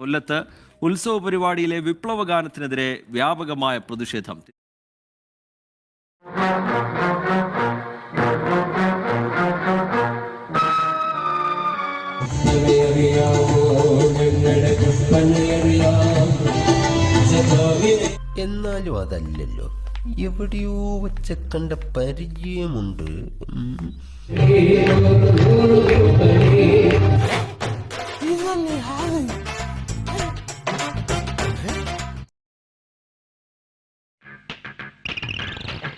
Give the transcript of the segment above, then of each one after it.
കൊല്ലത്ത് ഉത്സവ പരിപാടിയിലെ വിപ്ലവ ഗാനത്തിനെതിരെ വ്യാപകമായ പ്രതിഷേധം. എന്നാലും അതല്ലല്ലോ. എവിടെയോ വെച്ച കണ്ട പരിചയമുണ്ട്.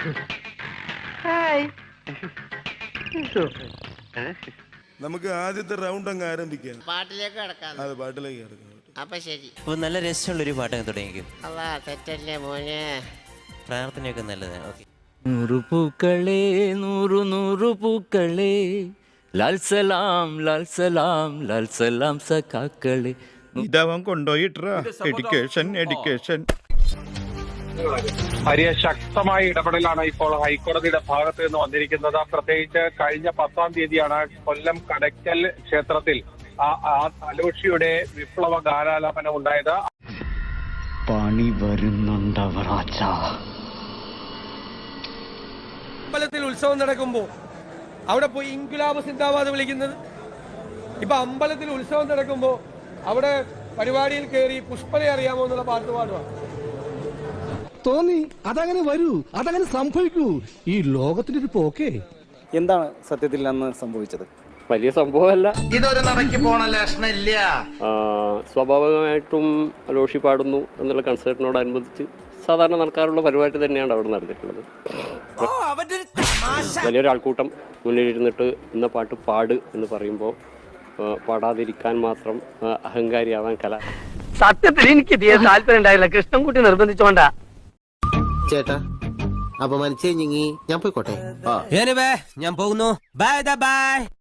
ഉം. നമുക്ക് ആദ്യത്തെ റൗണ്ട് അങ്ങ് ആരംഭിക്കാം. പാട്ടിലേക്ക് കിടക്കാം. അതെ പാട്ടിലേക്ക് കിടക്കാം. അപ്പൊ ശരി. അപ്പൊ നല്ല രസമുള്ളൊരു പാട്ടൊക്കെ തുടങ്ങിക്കും അല്ലാ തെറ്റല്ലേ മോനെ? പ്രാർത്ഥനയൊക്കെ നല്ലതാണ് ഓക്കെ. നൂറു പൂക്കളേ നൂറു നൂറു പൂക്കളേ. ലാൽ സലാം ലാൽ സലാം ലാൽ സലാം സഖാക്കളെ. ഇതവൻ കൊണ്ടുപോയിട്ടാ എഡ്യൂക്കേഷൻ എഡ്യൂക്കേഷൻ വലിയ ശക്തമായ ഇടപെടലാണ് ഇപ്പോൾ ഹൈക്കോടതിയുടെ ഭാഗത്ത് നിന്ന് വന്നിരിക്കുന്നത്. പ്രത്യേകിച്ച് കഴിഞ്ഞ പത്താം തീയതിയാണ് കൊല്ലം കടയ്ക്കൽ ക്ഷേത്രത്തിൽ അലോഷിയുടെ വിപ്ലവ ഗാനാലാപനം ഉണ്ടായത്. പണി വരുന്നുണ്ടവറാച്ച അമ്പലത്തിൽ ഉത്സവം നടക്കുമ്പോൾ അവിടെ പോയി ഇൻകുലാബ് സിന്ദാബാദ് വിളിക്കുന്നത്. ഇപ്പൊ അമ്പലത്തിൽ ഉത്സവം നടക്കുമ്പോൾ അവിടെ പരിപാടിയിൽ കയറി പുഷ്പനെ അറിയാമോ എന്നുള്ള പാട്ട് പാടുക തോന്നി. അതങ്ങനെ വരൂ. അതങ്ങനെ സംഭവിക്കൂ. ഈ ലോകത്തിന്റെ ഒരു പോക്കേ. എന്താണ് സത്യത്തിൽ അന്ന് സംഭവിച്ചത്? വലിയ സംഭവമല്ല. ഇതൊരു നടക്കി പോണ ലക്ഷണില്ല. സ്വാഭാവികമായിട്ടും ലോഷി പാടുന്നു എന്നുള്ള കൺസേർട്ടിനോടനുബന്ധിച്ച് സാധാരണ നടക്കാറുള്ള പരിപാടി തന്നെയാണ് അവിടെ നടന്നിട്ടുള്ളത്. വലിയൊരാൾക്കൂട്ടം മുന്നിലിരുന്നിട്ട് ഇന്ന പാട്ട് പാട് എന്ന് പറയുമ്പോൾ പാടാതിരിക്കാൻ മാത്രം അഹങ്കാരിയാവാൻ കല. സത്യത്തിൽ എനിക്ക് തീരെ താല്പര്യം ഉണ്ടായില്ല കൃഷ്ണൻകുട്ടി നിർബന്ധിച്ചോണ്ടാ. ചേട്ടാ. അപമാനിച്ചേ ഞങ്ങി. ഞാൻ പോയിക്കോട്ടെ. ഞാൻ പോകുന്നു. Bye bye